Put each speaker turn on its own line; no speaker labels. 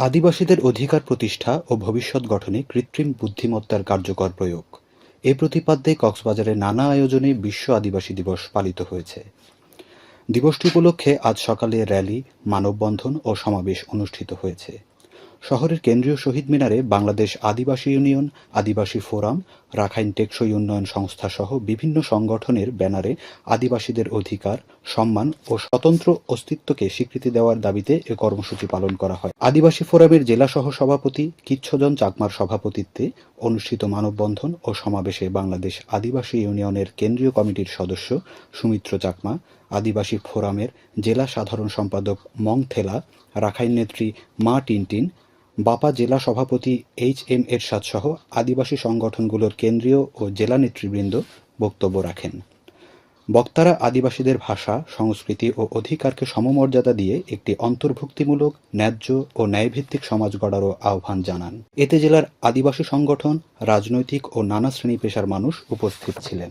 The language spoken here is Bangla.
আদিবাসীদের অধিকার প্রতিষ্ঠা ও ভবিষ্যৎ গঠনে কৃত্রিম বুদ্ধিমত্তার কার্যকর প্রয়োগ। এ প্রতিপাদ্যে কক্সবাজারে নানা আয়োজনে বিশ্ব আদিবাসী দিবস পালিত হয়েছে। দিবসটি উপলক্ষে আজ সকালে র্যালি, মানববন্ধন ও সমাবেশ অনুষ্ঠিত হয়েছে। শহরের কেন্দ্রীয় শহীদ মিনারে বাংলাদেশ আদিবাসী ইউনিয়ন, আদিবাসী ফোরাম, রাখাইন টেকসই উন্নয়ন সংস্থা সহ বিভিন্ন সংগঠনের ব্যানারে আদিবাসীদের অধিকার, সম্মান ও স্বতন্ত্র অস্তিত্বকে স্বীকৃতি দেওয়ার দাবিতে এ কর্মসূচি পালন করা হয়। আদিবাসী ফোরামের জেলা সহ সভাপতি কিচ্ছজন চাকমার সভাপতিত্বে অনুষ্ঠিত মানববন্ধন ও সমাবেশে বাংলাদেশ আদিবাসী ইউনিয়নের কেন্দ্রীয় কমিটির সদস্য সুমিত্র চাকমা, আদিবাসী ফোরামের জেলা সাধারণ সম্পাদক মং থেলা রাখাইন নেত্রী মা টিনটিন বাপা জেলা সভাপতি এইচ এম এরশাদ সহ আদিবাসী সংগঠনগুলোর কেন্দ্রীয় ও জেলা নেতৃবৃন্দ বক্তব্য রাখেন। বক্তারা আদিবাসীদের ভাষা, সংস্কৃতি ও অধিকারকে সমমর্যাদা দিয়ে একটি অন্তর্ভুক্তিমূলক, ন্যায্য ও ন্যায়ভিত্তিক সমাজ গড়ারও আহ্বান জানান। এতে জেলার আদিবাসী সংগঠন, রাজনৈতিক ও নানা শ্রেণি পেশার মানুষ উপস্থিত ছিলেন।